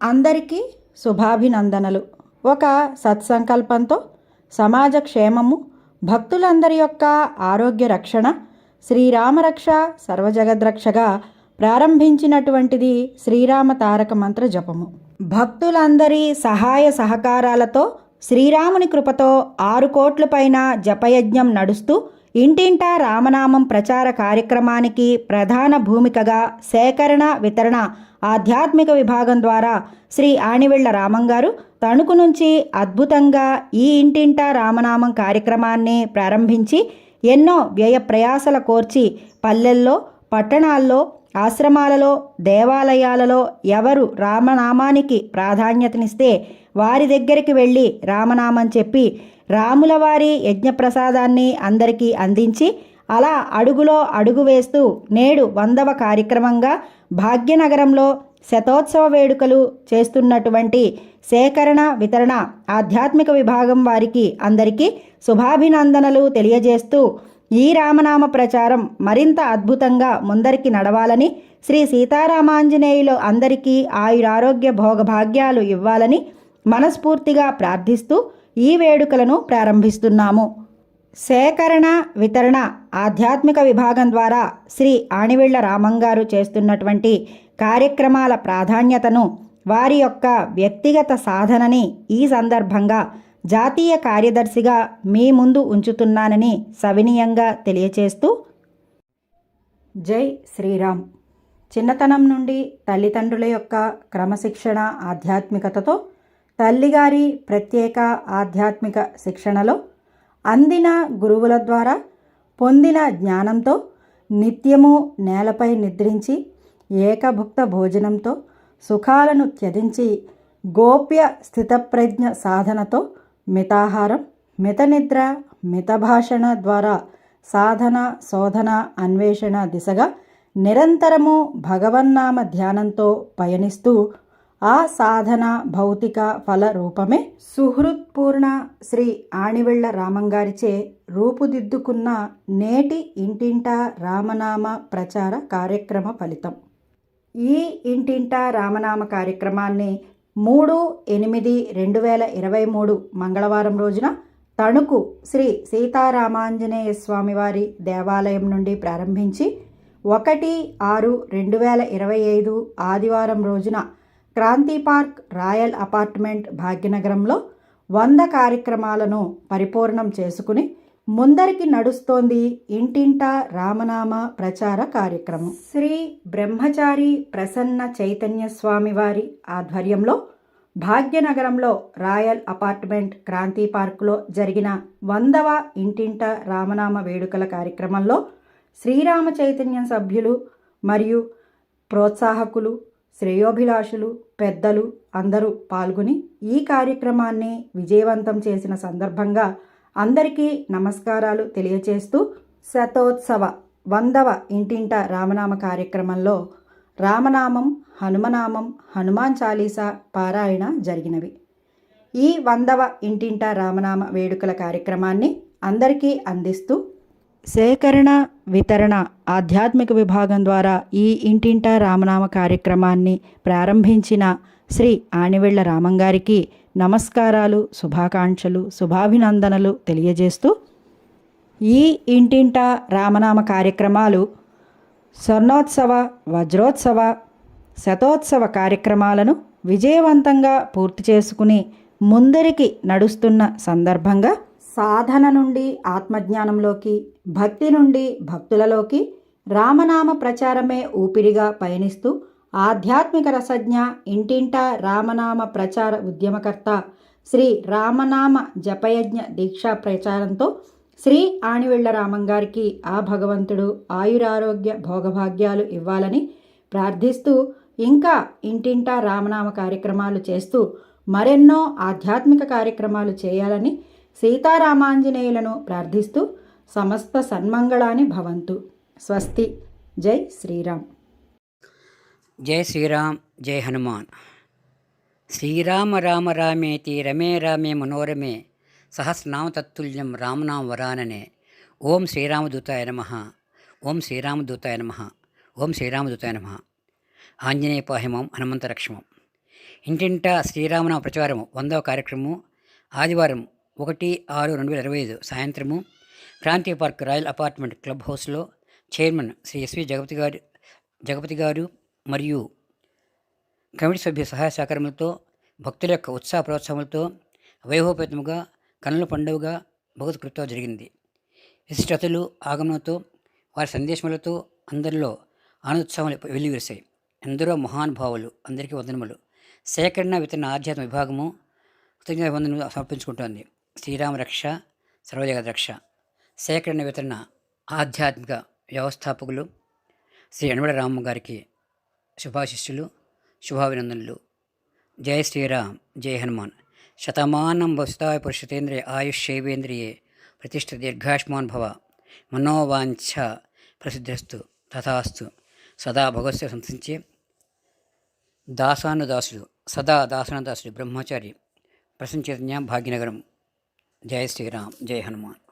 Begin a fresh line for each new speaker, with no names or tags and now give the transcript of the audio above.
అందరికీ శుభాభినందనలు. ఒక సత్సంకల్పంతో సమాజ క్షేమము భక్తులందరి యొక్క ఆరోగ్య రక్షణ శ్రీరామరక్ష సర్వజగద్రక్షగా ప్రారంభించినటువంటిది శ్రీరామ తారక మంత్ర జపము. భక్తులందరి సహాయ సహకారాలతో శ్రీరాముని కృపతో ఆరు కోట్ల పైన జపయజ్ఞం నడుస్తూ ఇంటింటా రామనామం ప్రచార కార్యక్రమానికి ప్రధాన భూమికగా సేకరణ వితరణ ఆధ్యాత్మిక విభాగం ద్వారా శ్రీ ఆణివెళ్ళ రామంగారు తణుకు నుంచి అద్భుతంగా ఈ ఇంటింటా రామనామం కార్యక్రమాన్ని ప్రారంభించి ఎన్నో వ్యయ ప్రయాసల కోర్చి పల్లెల్లో పట్టణాల్లో ఆశ్రమాలలో దేవాలయాలలో ఎవరు రామనామానికి ప్రాధాన్యతనిస్తే వారి దగ్గరికి వెళ్ళి రామనామం చెప్పి రాముల వారి యజ్ఞప్రసాదాన్ని అందరికీ అందించి అలా అడుగులో అడుగు వేస్తూ నేడు వందవ కార్యక్రమంగా భాగ్యనగరంలో శతోత్సవ వేడుకలు చేస్తున్నటువంటి సేకరణ వితరణ ఆధ్యాత్మిక విభాగం వారికి అందరికీ శుభాభినందనలు తెలియజేస్తూ ఈ రామనామ ప్రచారం మరింత అద్భుతంగా ముందరికి నడవాలని శ్రీ సీతారామాంజనేయులు అందరికీ ఆయురారోగ్య భోగభాగ్యాలు ఇవ్వాలని మనస్ఫూర్తిగా ప్రార్థిస్తూ ఈ వేడుకలను ప్రారంభిస్తున్నాము. సేకరణ వితరణ ఆధ్యాత్మిక విభాగం ద్వారా శ్రీ ఆణివిళ్ళ రామంగారు చేస్తున్నటువంటి కార్యక్రమాల ప్రాధాన్యతను వారి యొక్క వ్యక్తిగత సాధనని ఈ సందర్భంగా జాతీయ కార్యదర్శిగా మీ ముందు ఉంచుతున్నానని సవినీయంగా తెలియచేస్తూ జై శ్రీరామ్. చిన్నతనం నుండి తల్లిదండ్రుల యొక్క క్రమశిక్షణ ఆధ్యాత్మికతతో తల్లిగారి ప్రత్యేక ఆధ్యాత్మిక శిక్షణలో అందిన గురువుల ద్వారా పొందిన జ్ఞానంతో నిత్యము నేలపై నిద్రించి ఏకభుక్త భోజనంతో సుఖాలను త్యజించి గోప్య స్థితప్రజ్ఞ సాధనతో మితాహారం మితనిద్ర మితభాషణ ద్వారా సాధన శోధన అన్వేషణ దిశగా నిరంతరము భగవన్నామ ధ్యానంతో పయనిస్తూ ఆ సాధన భౌతిక ఫల రూపమే సుహృత్పూర్ణ శ్రీ ఆణివెళ్ళ రామంగారిచే రూపుదిద్దుకున్న నేటి ఇంటింటా రామనామ ప్రచార కార్యక్రమ ఫలితం. ఈ ఇంటింటా రామనామ కార్యక్రమాన్ని మూడు ఎనిమిది రెండు వేల ఇరవై మూడు మంగళవారం రోజున తణుకు శ్రీ సీతారామాంజనేయ స్వామివారి దేవాలయం నుండి ప్రారంభించి ఒకటి ఆరు రెండు వేల ఇరవై ఐదు ఆదివారం రోజున క్రాంతి పార్క్ రాయల్ అపార్ట్మెంట్ భాగ్యనగరంలో వంద కార్యక్రమాలను పరిపూర్ణం చేసుకుని ముందరికి నడుస్తోంది ఇంటింటా రామనామ ప్రచార కార్యక్రమం. శ్రీ బ్రహ్మచారి ప్రసన్న చైతన్య స్వామి వారి ఆధ్వర్యంలో భాగ్యనగరంలో రాయల్ అపార్ట్మెంట్ క్రాంతి పార్కులో జరిగిన వందవ ఇంటింట రామనామ వేడుకల కార్యక్రమంలో శ్రీరామ చైతన్యం సభ్యులు మరియు ప్రోత్సాహకులు శ్రేయోభిలాషులు పెద్దలు అందరూ పాల్గొని ఈ కార్యక్రమాన్ని విజయవంతం చేసిన సందర్భంగా అందరికీ నమస్కారాలు తెలియచేస్తూ శతోత్సవ వందవ ఇంటింట రామనామ కార్యక్రమంలో రామనామం హనుమనామం హనుమాన్ చాలీసా పారాయణ జరిగినవి. ఈ వందవ ఇంటింట రామనామ వేడుకల కార్యక్రమాన్ని అందరికీ అందిస్తూ సేకరణ వితరణ ఆధ్యాత్మిక విభాగం ద్వారా ఈ ఇంటింట రామనామ కార్యక్రమాన్ని ప్రారంభించిన శ్రీ ఆనివెళ్ళ రామంగారికి నమస్కారాలు శుభాకాంక్షలు శుభాభినందనలు తెలియజేస్తూ ఈ ఇంటింట రామనామ కార్యక్రమాలు స్వర్ణోత్సవ వజ్రోత్సవ శతోత్సవ కార్యక్రమాలను విజయవంతంగా పూర్తి చేసుకుని ముందరికి నడుస్తున్న సందర్భంగా సాధన నుండి ఆత్మజ్ఞానంలోకి భక్తి నుండి భక్తులలోకి రామనామ ప్రచారమే ఊపిరిగా పయనిస్తూ ఆధ్యాత్మిక రసజ్ఞ ఇంటింటా రామనామ ప్రచార ఉద్యమకర్త శ్రీ రామనామ జపయజ్ఞ దీక్షా ప్రచారంతో శ్రీ ఆణివెళ్ళ రామంగారికి ఆ భగవంతుడు ఆయురారోగ్య భోగభాగ్యాలు ఇవ్వాలని ప్రార్థిస్తూ ఇంకా ఇంటింటా రామనామ కార్యక్రమాలు చేస్తూ మరెన్నో ఆధ్యాత్మిక కార్యక్రమాలు చేయాలని సీతారామాంజనేయులను ప్రార్థిస్తూ సమస్త సన్మంగళాని భవంతు. స్వస్తి. జై శ్రీరామ్.
జై శ్రీరామ్ జై హనుమాన్. శ్రీరామ రామ రామేతి రమే రామే మనోరమే సహస్రనామ తత్తుల్యం రామనామ వరాననే. ఓం శ్రీరామదూతాయ నమ. ఓం శ్రీరామదూతాయ నమ. ఓం శ్రీరామదూతాయ నమ. ఆంజనేయ పాహిమం హనుమంతరక్షమం. ఇంటింటా శ్రీరామనామ ప్రచారము వందవ కార్యక్రమం ఆదివారం ఒకటి ఆరు రెండు వేల ఇరవై ఐదు సాయంత్రము Kranthi park royal apartment club హౌస్లో చైర్మన్ శ్రీ ఎస్వి జగపతి గారు జగపతి గారు మరియు కమిటీ సభ్యుల సహాయ సహకారములతో భక్తుల యొక్క ఉత్సాహ ప్రోత్సాహములతో వైభవపేతముగా కనుల పండుగగా భగవత్ కృతో జరిగింది. విశిష్టతలు ఆగమనంతో వారి సందేశములతో అందరిలో ఆనందోత్సవాలు వెల్లివిరిశాయి ఎందరో మహానుభావులు అందరికీ వందనములు. సేకరణ వితరణ ఆధ్యాత్మ విభాగము కృతజ్ఞత వందనము సమర్పించుకుంటోంది. శ్రీరామ రక్ష సర్వజగ రక్ష. సేకరణ వితరణ ఆధ్యాత్మిక వ్యవస్థాపకులు శ్రీ అణవడ రామ గారికి శుభాశిష్యులు శుభాభినందనలు. జయ శ్రీరామ్ జయ హనుమాన్. శతమానం వస్తాయ పురుషతేంద్రియ ఆయుష్యేవేంద్రియే ప్రతిష్ఠ దీర్ఘాష్మాన్ భవ మనోవాంఛ ప్రసిద్ధిస్తు తథాస్తు. సదా భగవత్స సంతరించే దాసానుదాసుడు సదా దాసానుదాసుడు బ్రహ్మచారి ప్రసంచైతన్య భాగ్యనగరం. జయ శ్రీరామ్ జయ హనుమాన్.